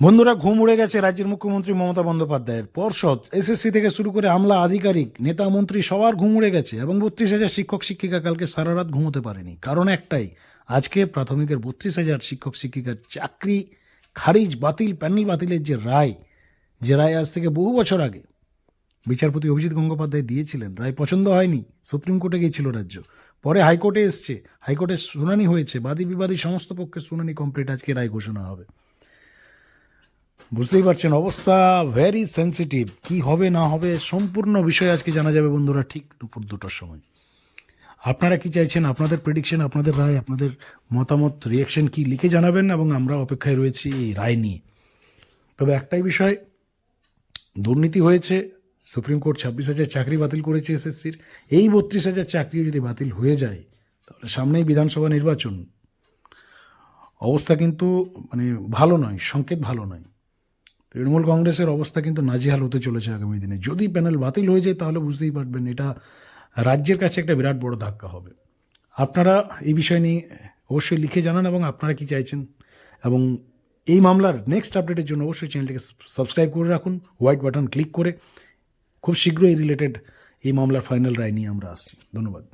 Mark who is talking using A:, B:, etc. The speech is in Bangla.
A: বন্ধুরা, ঘুম উড়ে গেছে রাজ্যের মুখ্যমন্ত্রী মমতা বন্দ্যোপাধ্যায়ের। পর্ষদ, এসএসসি থেকে শুরু করে আমলা, আধিকারিক, নেতা, মন্ত্রী, সবার ঘুম উড়ে গেছে এবং বত্রিশ হাজার শিক্ষক, শিক্ষিকা কালকে সারা রাত ঘুমোতে পারেনি। কারণ একটাই, আজকে প্রাথমিকের বত্রিশ হাজার শিক্ষক, শিক্ষিকার চাকরি, খারিজ, বাতিল প্যানেল বাতিলের যে রায় যে রায় আজ থেকে বহু বছর আগে বিচারপতি অভিজিৎ গঙ্গোপাধ্যায় দিয়েছিলেন, রায় পছন্দ হয়নি, সুপ্রিম কোর্টে গিয়েছিল রাজ্য। পরে হাইকোর্টে এসছে, হাইকোর্টে শুনানি হয়েছে বাদী বিবাদী সমস্ত পক্ষের শুনানি কমপ্লিট, আজকে রায় ঘোষণা হবে। বুঝতেই পারছেন অবস্থা ভেরি সেন্সিটিভ কি হবে, না হবে, সম্পূর্ণ বিষয় আজকে জানা যাবে বন্ধুরা ঠিক দুপুর দুটোর সময়। আপনারা কি চাইছেন? আপনাদের প্রেডিকশন আপনাদের রায়, আপনাদের মতামত রিয়াকশন কি লিখে জানাবেন এবং আমরা অপেক্ষায় রয়েছি এই রায় নিয়ে। তবে একটাই বিষয়, দুর্নীতি হয়েছে, সুপ্রিম কোর্ট ছাব্বিশ হাজার চাকরি বাতিল করেছে এসএসসির। এই বত্রিশ হাজার চাকরিও যদি বাতিল হয়ে যায়, তাহলে সামনেই বিধানসভা নির্বাচন। অবস্থা কিন্তু মানে ভালো নয়, সংকেত ভালো নয়। তৃণমূল কংগ্রেসের অবস্থা কিন্তু নাজিহাল হতে চলেছে আগামী দিনে। যদি প্যানেল বাতিল হয়ে যায় তাহলে বুঝতেই পারবেন এটা রাজ্যের কাছে একটা বিরাট বড় ধাক্কা হবে। আপনারা এই বিষয় নিয়ে অবশ্যই লিখে জানান এবং আপনারা কি চাইছেন? এবং এই মামলার নেক্সট আপডেটের জন্য অবশ্যই চ্যানেলটিকে সাবস্ক্রাইব করে রাখুন হোয়াইট বাটন ক্লিক করে। খুব শীঘ্রই রিলেটেড এই মামলার ফাইনাল রায় নিয়ে আমরা আসছি। ধন্যবাদ।